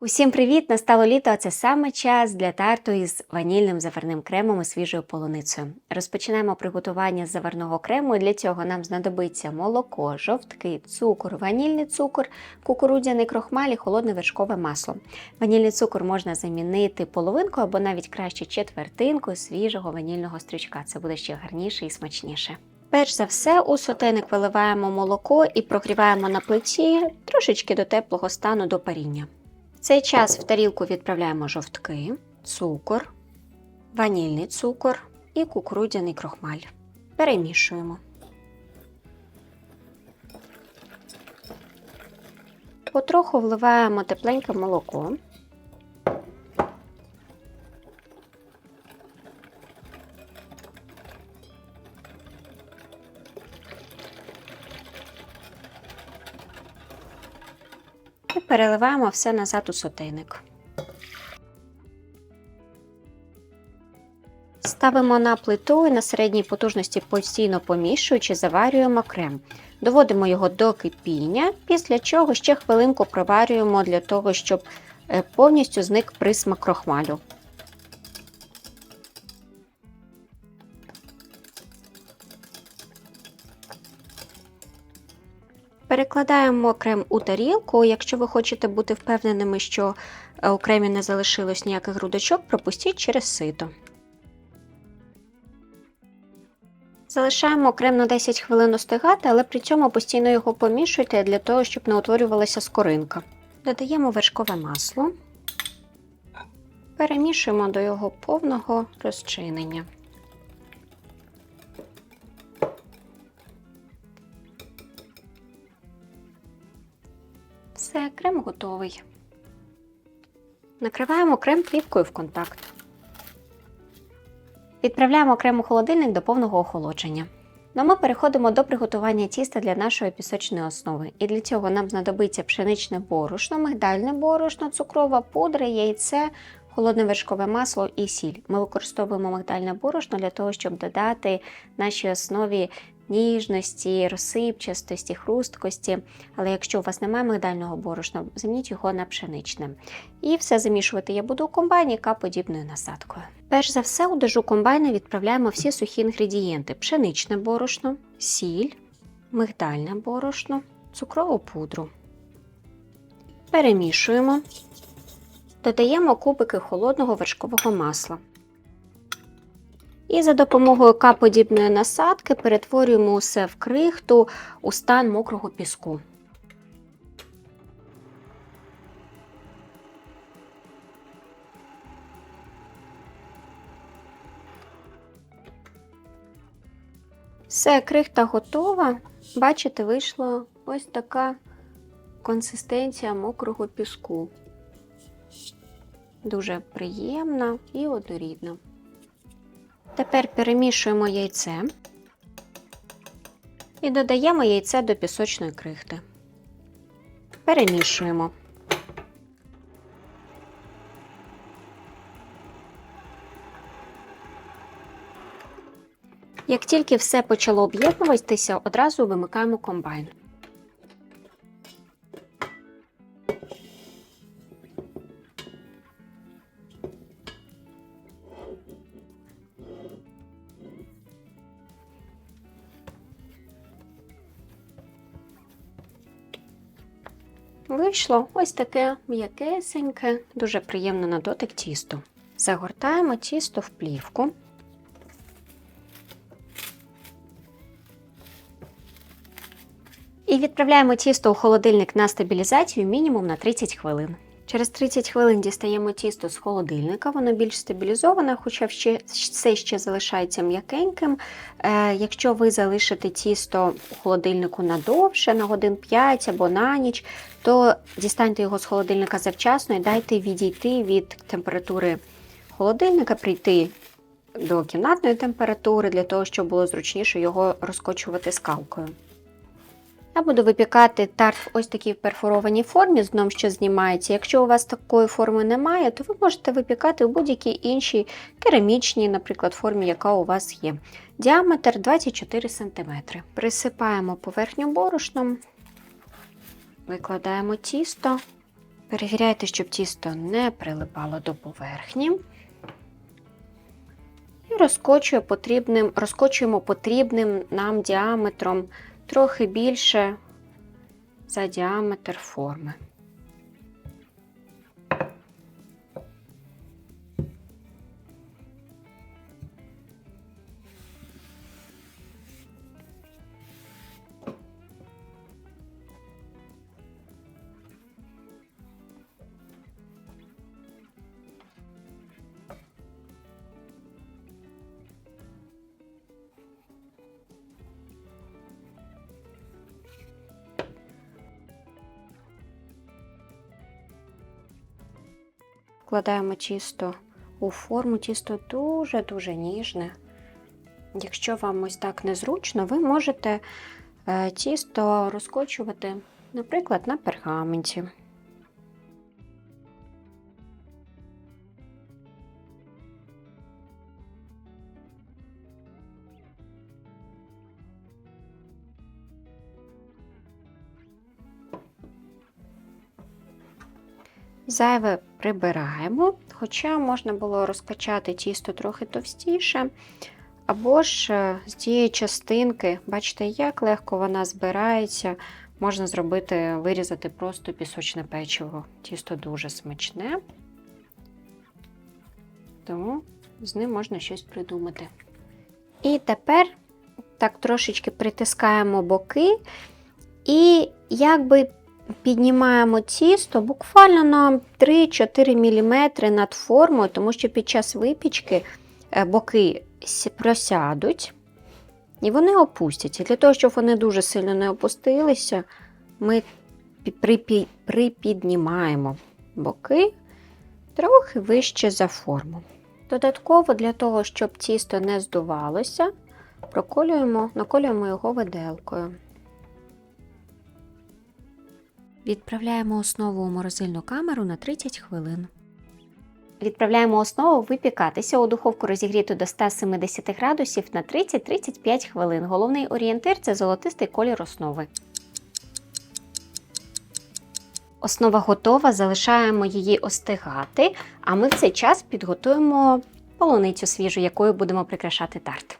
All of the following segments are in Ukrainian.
Усім привіт! Настало літо, а це саме час для тарту із ванільним заварним кремом і свіжою полуницею. Розпочинаємо приготування заварного крему. Для цього нам знадобиться молоко, жовтки, цукор, ванільний цукор, кукурудзяний крохмаль і холодне вершкове масло. Ванільний цукор можна замінити половинкою або навіть краще четвертинкою свіжого ванільного стрючка. Це буде ще гарніше і смачніше. Перш за все, у сотейник виливаємо молоко і прогріваємо на плиті трошечки до теплого стану до паріння. Цей час в тарілку відправляємо жовтки, цукор, ванільний цукор і кукурудзяний крохмаль. Перемішуємо. Потроху вливаємо тепленьке молоко. Переливаємо все назад у сотейник. Ставимо на плиту і на середній потужності постійно помішуючи, заварюємо крем. Доводимо його до кипіння, після чого ще хвилинку проварюємо для того, щоб е, повністю зник присмак крохмалю. Перекладаємо крем у тарілку. Якщо ви хочете бути впевненими, що е, у кремі не залишилось ніяких грудочок, пропустіть через сито. Залишаємо крем на 10 хвилин остигати, але при цьому постійно його помішуйте для того, щоб не утворювалася скоринка. Додаємо вершкове масло, перемішуємо до його повного розчинення. Готовий. Накриваємо крем плівкою в контакт. Відправляємо крем у холодильник до повного охолодження. Ну, а ми переходимо до приготування тіста для нашої пісочної основи. І для цього нам знадобиться пшеничне борошно, мигдальне борошно, цукрова пудра, яйце, холодне вершкове масло і сіль. Ми використовуємо мигдальне борошно для того, щоб додати нашій основі ніжності, розсипчастості, хрусткості. Але якщо у вас немає мигдального борошна, замініть його на пшеничне. І все замішувати я буду у комбайні К-подібною насадкою. Перш за все, у дежу комбайна відправляємо всі сухі інгредієнти: пшеничне борошно, сіль, мигдальне борошно, цукрову пудру. Перемішуємо. Додаємо кубики холодного вершкового масла. І за допомогою К-подібної насадки перетворюємо усе в крихту у стан мокрого піску. Все, крихта готова. Бачите, вийшла ось така консистенція мокрого піску. Дуже приємна і однорідна. Тепер перемішуємо яйце і додаємо яйце до пісочної крихти. Перемішуємо. Як тільки все почало об'єднуватися, одразу вимикаємо комбайн. Вийшло ось таке м'якесеньке, дуже приємне на дотик тісто. Загортаємо тісто в плівку. І відправляємо тісто у холодильник на стабілізацію мінімум на 30 хвилин. Через 30 хвилин дістаємо тісто з холодильника, воно більш стабілізоване, хоча все ще залишається м'якеньким. Е, якщо ви залишите тісто у холодильнику надовше, на годин 5 або на ніч, то дістаньте його з холодильника завчасно і дайте відійти від температури холодильника, прийти до кімнатної температури, для того, щоб було зручніше його розкочувати скалкою. Я буду випікати тарт в ось такій перфорованій формі з дном, що знімається. Якщо у вас такої форми немає, то ви можете випікати у будь-якій іншій керамічній, наприклад, формі, яка у вас є. Діаметр 24 см. Присипаємо поверхню борошном, викладаємо тісто Перевіряйте, щоб тісто не прилипало до поверхні. І розкочуємо потрібним, розкочуємо потрібним нам діаметром трохи більше за діаметр форми. Вкладаємо тісто у форму, тісто дуже-дуже ніжне. Якщо вам ось так незручно, ви можете е, тісто розкочувати, наприклад, на пергаменті. Зайве прибираємо, хоча можна було розкачати тісто трохи товстіше. Або ж е, з тієї частинки, бачите, як легко вона збирається, можна зробити, вирізати просто пісочне печиво. Тісто дуже смачне, тому з ним можна щось придумати. І тепер так трошечки притискаємо боки і якби піднімаємо тісто буквально на 3-4 мм над формою, тому що під час випічки е, боки просядуть і вони опустяться. Для того, щоб вони дуже сильно не опустилися, ми припіднімаємо боки трохи вище за форму. Додатково для того, щоб тісто не здувалося, проколюємо, наколюємо його виделкою. Відправляємо основу у морозильну камеру на 30 хвилин. Відправляємо основу випікатися у духовку розігріту до 170 градусів на 30-35 хвилин. Головний орієнтир це золотистий колір основи. Основа готова, залишаємо її остигати, а ми в цей час підготуємо полуницю свіжу, якою будемо прикрашати тарт.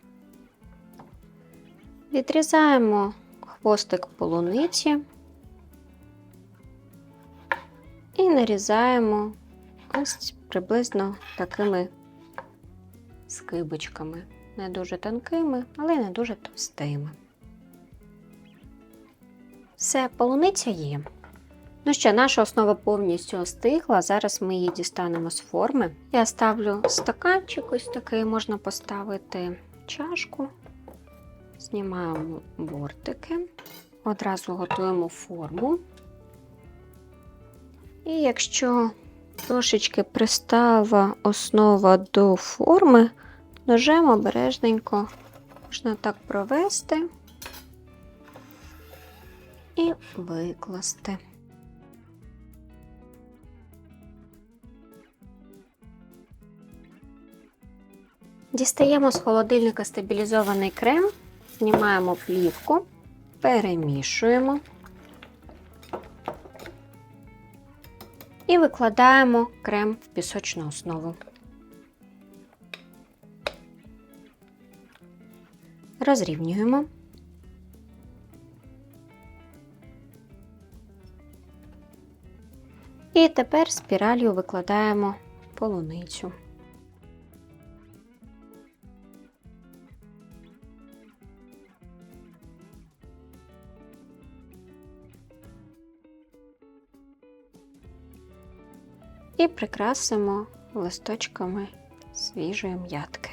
Відрізаємо хвостик полуниці і нарізаємо ось приблизно такими скибочками. Не дуже тонкими, але й не дуже товстими. Все, полуниця є. Ну що, наша основа повністю остигла. Зараз ми її дістанемо з форми. Я ставлю стаканчик, ось такий можна поставити чашку. Знімаємо бортики, одразу готуємо форму. І якщо трошечки пристала основа до форми, ножем обережненько можна так провести і викласти. Дістаємо з холодильника стабілізований крем, знімаємо плівку, перемішуємо. І викладаємо крем в пісочну основу. Розрівнюємо. І тепер спіралью викладаємо полуницю. І прикрасимо листочками свіжої м'ятки.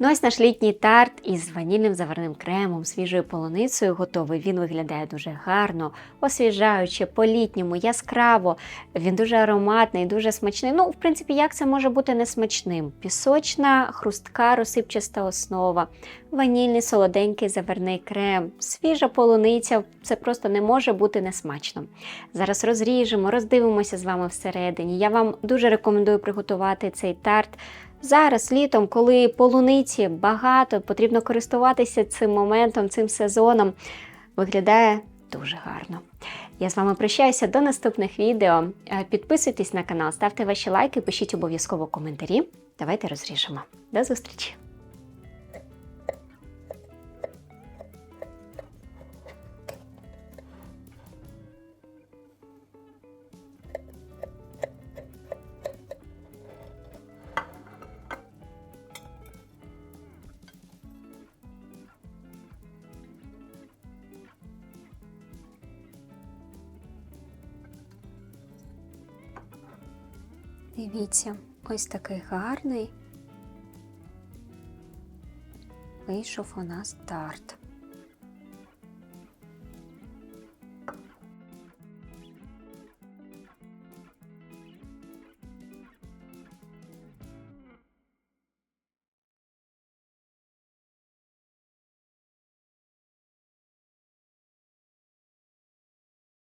Ну ось наш літній тарт із ванільним заварним кремом, свіжою полуницею готовий. Він виглядає дуже гарно, освіжаюче, по-літньому, яскраво. Він дуже ароматний, дуже смачний. Ну, в принципі, як це може бути несмачним? Пісочна, хрустка, розсипчаста основа, ванільний солоденький заварний крем, свіжа полуниця. Це просто не може бути несмачно. Зараз розріжемо, роздивимося з вами всередині. Я вам дуже рекомендую приготувати цей тарт Зараз літом, коли полуниці багато, потрібно користуватися цим моментом, цим сезоном. Виглядає дуже гарно. Я з вами прощаюся до наступних відео. Е, Підписуйтесь на канал, ставте ваші лайки, пишіть обов'язково коментарі. Давайте розріжемо. До зустрічі! Дивіться, ось такий гарний вийшов у нас тарт.